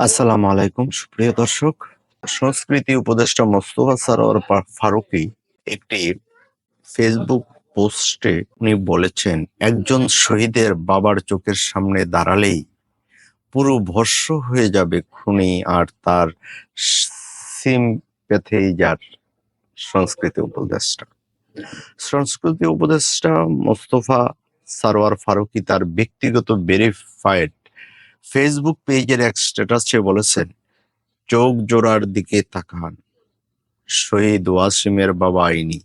আসসালামু আলাইকুম, সুপ্রিয় দর্শক। সংস্কৃতি উপদেষ্টা মোস্তফা সরোয়ার ফারুকী একটি ফেসবুক পোস্টে উনি বলেছেন, একজন শহীদের বাবার চোখের সামনে দাঁড়ালেই পুরো ভস্য হয়ে যাবে খুনি আর তার সিম পেথেই যার সংস্কৃতি উপদেষ্টা। সংস্কৃতি উপদেষ্টা মোস্তফা সারোয়ার ফারুকী তার ব্যক্তিগত ভেরিফাইড ফেসবুক পেজের এক স্ট্যাটাসে বলেছেন চোখ জোড়ার দিকে তাকান। শহীদ ওয়াসিমের বাবা আইনি।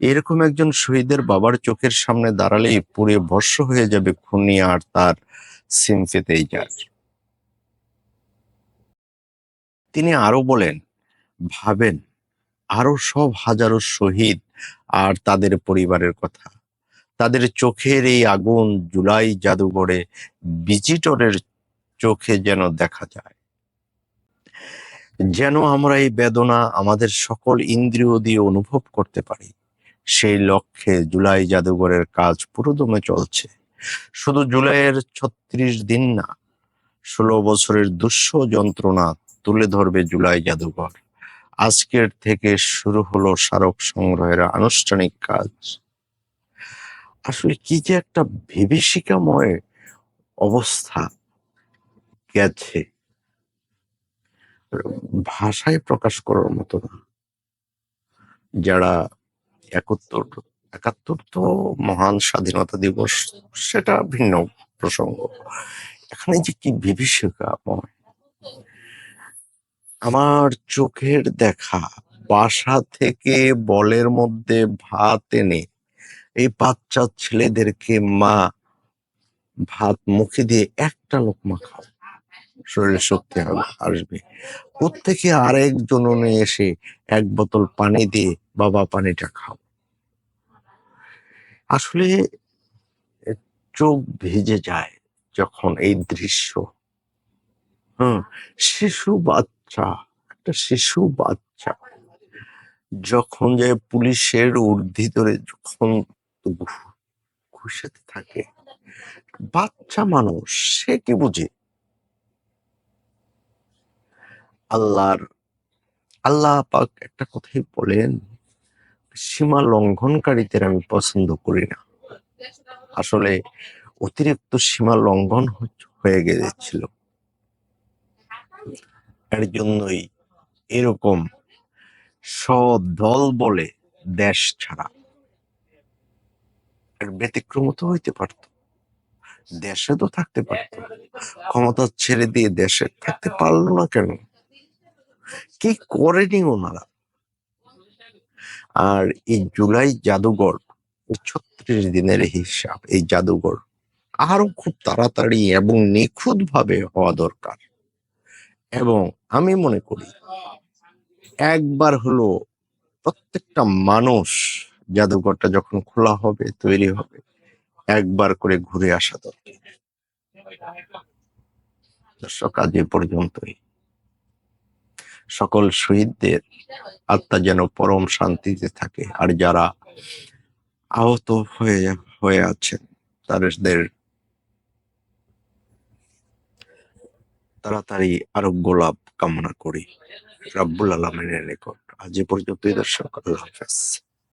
এরকম একজন শহীদের বাবার চোখের সামনে দাঁড়ালেই পুরে ভস্য হয়ে যাবে খুনি আর তার সিমফেতেই যার। তিনি আরও বলেন, ভাবেন আরও সব হাজারো শহীদ আর তাদের পরিবারের কথা। তাদের চোখের এই আগুন জুলাই জাদুঘরে ভিজিটরের চোখে যেন দেখা যায়। যেন আমরা এই বেদনা আমাদের সকল ইন্দ্রিয় দিয়ে অনুভব করতে পারি। সেই লক্ষ্যে জুলাই জাদুঘরের কাজ পুরোদমে চলছে। শুধু জুলাইয়ের ছত্রিশ দিন না, ষোলো বছরের দুঃস্ব যন্ত্রণা তুলে ধরবে জুলাই জাদুঘর। আজকের থেকে শুরু হলো স্মারক সংগ্রহের আনুষ্ঠানিক কাজ। আসলে কি যে একটা বিভীষিকাময় অবস্থা গেছে। ভাষায় প্রকাশ করার মতো না। যারা একাত্তর একাত্তর তো মহান স্বাধীনতা দিবস, সেটা ভিন্ন প্রসঙ্গ। এখানে যে কি বিভীষিকাময়। আমার চোখের দেখা বাসা থেকে বলের মধ্যে ভাত এনে এই বাচ্চা ছেলেদেরকে মা ভাত মুখে দিয়ে একটা লোকমা খাও। শরীরে শক্তি হবে আসবে। প্রত্যেকে আরেক জননে এসে এক বোতল পানি দিয়ে বাবা পানিটা খাও। আসলে চোখ ভিজে যায় যখন এই দৃশ্য। হুম, শিশু বাচ্চা, একটা শিশু বাচ্চা যখন যে পুলিশের ঊর্ধ্বে ধরে যখন ঘুষাতে থাকে। বাচ্চা মানুষ, সে কি বুঝে? আল্লাহর, আল্লাহ পাক একটা কথাই বলেন, সীমা লঙ্ঘনকারীদের আমি পছন্দ করি না। আসলে অতিরিক্ত সীমা লঙ্ঘন হয়ে গেছিল। এর জন্যই এরকম সদল বলে দেশ ছাড়া ব্যতিক্রম তো হইতে পারত। দেশে তো থাকতে পারত। ক্ষমতা ছেড়ে দিয়ে দেশে থাকতে পারল না কেন? কি করেনি ওনারা? আর এই জুলাই জাদুঘর ছত্রিশ দিনের হিসাব, এই জাদুঘর আরও খুব তাড়াতাড়ি এবং নিখুঁত ভাবে হওয়া দরকার। এবং আমি মনে করি, একবার হলো প্রত্যেকটা মানুষ জাদুঘরটা যখন খোলা হবে, তৈরি হবে, একবার করে ঘুরে আসা দরকার। দর্শক, আজ এ পর্যন্তই। সকল শহীদদের আত্মা যেন পরম শান্তিতে থাকে, আর যারা আহত হয়ে হয়ে আছেন, তাদের তাড়াতাড়ি আরোগ্য লাভ কামনা করি। রাব্বুল আলমিনের নিকট। আজ এ পর্যন্তই, দর্শক, আল্লাহ হাফেজ।